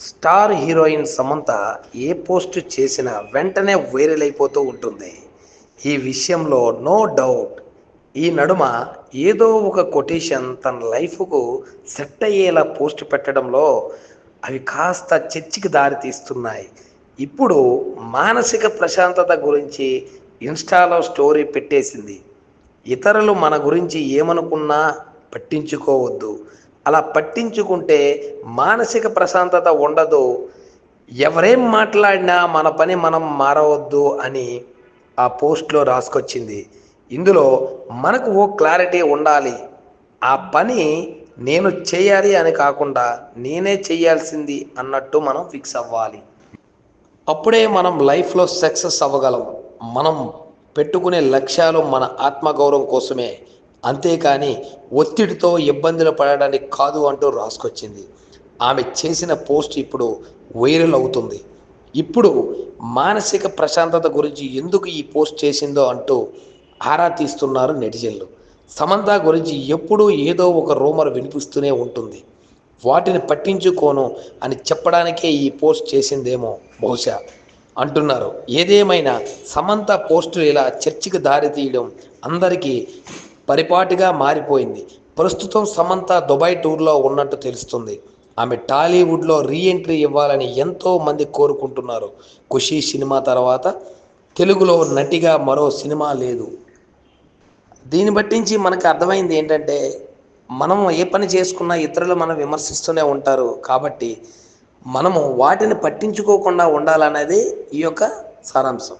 Star heroine Samantha ఏ post చేసినా వెంటనే వైరల్ అయిపోతూ ఉంటుంది. ఈ విషయంలో నో డౌట్ ఈ నడుమ ఏదో ఒక కొటేషన్ తన లైఫ్కు సెట్ అయ్యేలా పోస్ట్ పెట్టడంలో అవి కాస్త చర్చికి దారి తీస్తున్నాయి. ఇప్పుడు మానసిక ప్రశాంతత గురించి ఇన్స్టాలో స్టోరీ పెట్టేసింది. ఇతరులు మన గురించి ఏమనుకున్నా పట్టించుకోవద్దు. అలా పట్టించుకుంటే మానసిక ప్రశాంతత ఉండదు. ఎవరేం మాట్లాడినా మన పని మనం మారవద్దు అని ఆ పోస్ట్లో రాసుకొచ్చింది. ఇందులో మనకు ఓ క్లారిటీ ఉండాలి. ఆ పని నేను చేయాలి అని కాకుండా నేనే చేయాల్సింది అన్నట్టు మనం ఫిక్స్ అవ్వాలి. అప్పుడే మనం లైఫ్లో సక్సెస్ అవ్వగలం. మనం పెట్టుకునే లక్ష్యాలు మన ఆత్మగౌరవం కోసమే. అంతేకాని ఒత్తిడితో ఇబ్బందులు పడడానికి కాదు అంటూ రాసుకొచ్చింది. ఆమె చేసిన పోస్ట్ ఇప్పుడు వైరల్ అవుతుంది. ఇప్పుడు మానసిక ప్రశాంతత గురించి ఎందుకు ఈ పోస్ట్ చేసిందో అంటూ ఆరా తీస్తున్నారు నెటిజన్లు. సమంత గురించి ఎప్పుడూ ఏదో ఒక రూమర్ వినిపిస్తూనే ఉంటుంది. వాటిని పట్టించుకోను అని చెప్పడానికే ఈ పోస్ట్ చేసిందేమో బహుశా అంటున్నారు. ఏదేమైనా సమంత పోస్టులు ఇలా చర్చకు దారి తీయడం అందరికీ పరిపాటిగా మారిపోయింది. ప్రస్తుతం సమంత దుబాయ్ టూర్లో ఉన్నట్టు తెలుస్తుంది. ఆమె టాలీవుడ్లో రీఎంట్రీ ఇవ్వాలని ఎంతో మంది కోరుకుంటున్నారు. ఖుషి సినిమా తర్వాత తెలుగులో నటిగా మరో సినిమా లేదు. దీన్ని బట్టించి మనకు అర్థమైంది ఏంటంటే మనం ఏ పని చేసుకున్నా ఇతరులు మనం విమర్శిస్తూనే ఉంటారు. కాబట్టి మనము వాటిని పట్టించుకోకుండా ఉండాలనేది ఈ యొక్క సారాంశం.